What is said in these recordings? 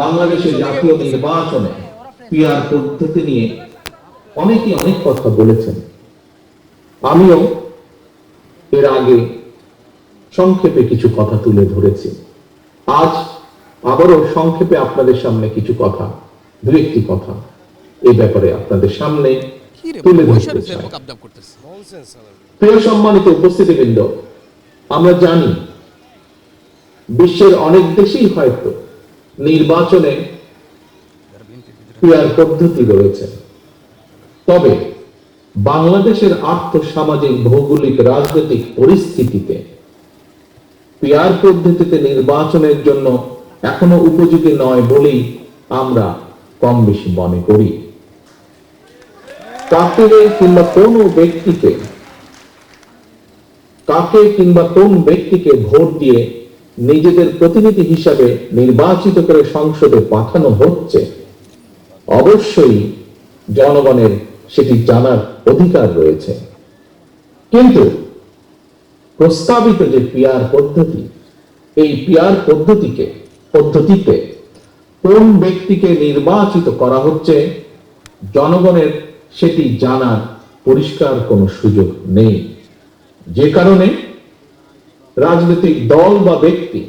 বাংলাদেশের জাতীয় নির্বাচনে পিআর পদ্ধতি নিয়ে অনেকে অনেক কথা বলেছেন। আমিও এর আগে সংক্ষেপে কিছু কথা তুলে ধরেছি। আজ আবারও সংক্ষেপে আপনাদের সামনে কিছু কথা দু একটি কথা এই ব্যাপারে আপনাদের সামনে তুলে ধরতে চাই। প্রিয় সম্মানিত উপস্থিতিবৃন্দ আমরা জানি বিশ্বের অনেক দেশেই হয়তো নির্বাচনে পিয়ার পদ্ধতি রয়েছে। তবে বাংলাদেশের আর্থসামাজিক, ভৌগোলিক, রাজনৈতিক পরিস্থিতিতে পিয়ার পদ্ধতিতে নির্বাচনের জন্য এখনও উপযোগী নয় বলেই আমরা কম বেশি মনে করি। কাকে কিংবা কোন ব্যক্তিকে, কাকে কিংবা কোন ব্যক্তিকে ভোট দিয়ে নিজেদের প্রতিনিধি হিসাবে নির্বাচিত করে সংসদে পাঠানো হচ্ছে। অবশ্যই জনগণের সেটি জানার অধিকার রয়েছে। কিন্তু প্রস্তাবিত যে পিয়ার পদ্ধতি, এই পিয়ার পদ্ধতিকে, পদ্ধতিতে কোন ব্যক্তিকে নির্বাচিত করা হচ্ছে, জনগণের সেটি জানার পরিষ্কার কোনো সুযোগ নেই। যে কারণে রাজনৈতিক দল বা ব্যক্তি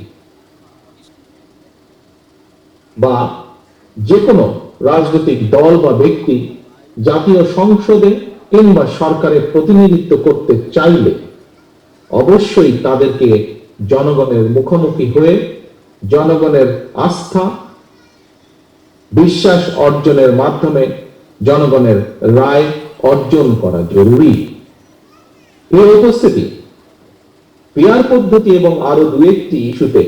বা যে কোনো রাজনৈতিক দল বা ব্যক্তি জাতীয় সংসদে কিংবা সরকারের প্রতিনিধিত্ব করতে চাইলে অবশ্যই তাদেরকে জনগণের মুখোমুখি হয়ে জনগণের আস্থা, বিশ্বাস অর্জনের মাধ্যমে জনগণের রায় অর্জন করা জরুরি। এই উপস্থিতি পিয়ার পদ্ধতি এবং আরও দু একটি ইস্যুতে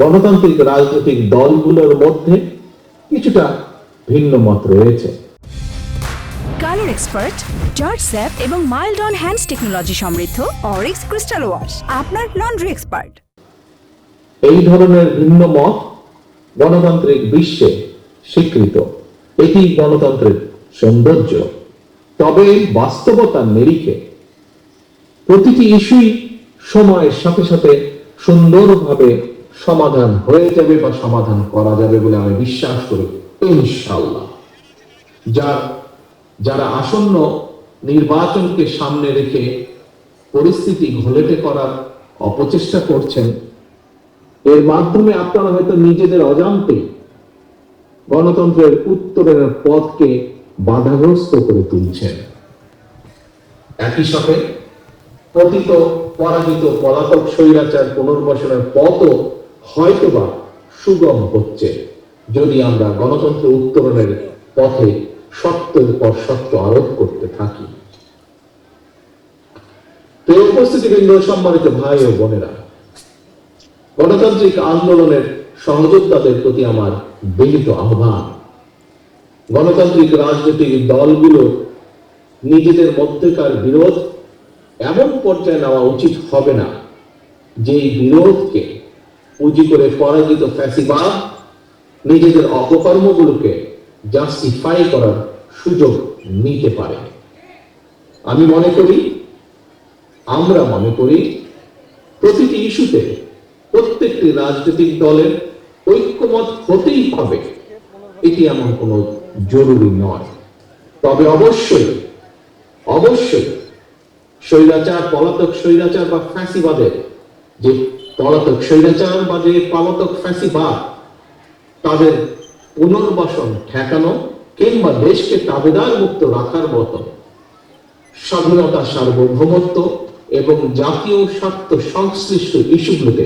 গণতান্ত্রিক রাজনৈতিক দলগুলোর মধ্যে কিছুটা ভিন্ন মত রয়েছে। কালার এক্সপার্ট জর্জ স্যাপ এবং মাইল্ড অন হ্যান্ডস টেকনোলজি সমৃদ্ধ অরিক্স ক্রিস্টাল ওয়াশ আপনার লন্ড্রি এক্সপার্ট। এই ধরনের ভিন্ন মত গণতান্ত্রিক বিশ্বে স্বীকৃত। এটি গণতন্ত্রের সৌন্দর্য। তবে বাস্তবতার নিরিখে প্রতিটি ইস্যুই সময়ের সাথে সাথে সুন্দরভাবে সমাধান হয়ে যাবে বা সমাধান করা যাবে বলে আমি বিশ্বাস করি ইনশাল্লাহ যা যারা আসন্ন নির্বাচনকে সামনে রেখে পরিস্থিতি ঘোলেটে করার অপচেষ্টা করছেন, এর মাধ্যমে আপনারা হয়তো নিজেদের অজান্তে গণতন্ত্রের উত্তরের পথকে বাধাগ্রস্ত করে তুলছেন। একই সাথে পতিত পরাজিত, পলাতক স্বৈরাচার পুনর্বাসনের পথও হয়তোবা সুগম হচ্ছে যদি আমরা গণতন্ত্র উত্তরণের পথে সত্যের পর সত্য আরোপ করতে থাকি। এই উপস্থিতিবৃন্দ, সম্মানিত ভাই ও বোনেরা, গণতান্ত্রিক আন্দোলনের সহযোদ্ধাদের প্রতি আমার বিনীত আহ্বান। গণতান্ত্রিক রাজনৈতিক দলগুলো নিজেদের মধ্যেকার বিরোধ এমন পর্যায়ে নেওয়া উচিত হবে না যে বিরোধকে পুঁজি করে পরাজিত ফ্যাসিবাদ, নিজেদের অপকর্মগুলোকে জাস্টিফাই করার সুযোগ নিতে পারে। আমি মনে করি, আমরা মনে করি, প্রতিটি ইস্যুতে প্রত্যেকটি রাজনৈতিক দলের ঐক্যমত হতেই হবে। এটি এমন কোনো জরুরি নয়। তবে অবশ্যই অবশ্যই স্বৈরাচার, পলাতক স্বৈরাচার বা ফ্যাসিবাদের, যে পলাতক স্বৈরাচার বা যে পলাতক ফ্যাসিবাদ, তাদের পুনর্বাসন ঠেকানো কিংবা দেশকে তাবেদার মুক্ত রাখার মতো স্বাধীনতা সার্বভৌমত্ব এবং জাতীয় স্বার্থ সংশ্লিষ্ট ইস্যুগুলোতে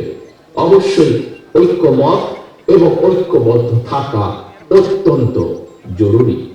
অবশ্যই ঐক্যমত এবং ঐক্যবদ্ধ থাকা অত্যন্ত জরুরি।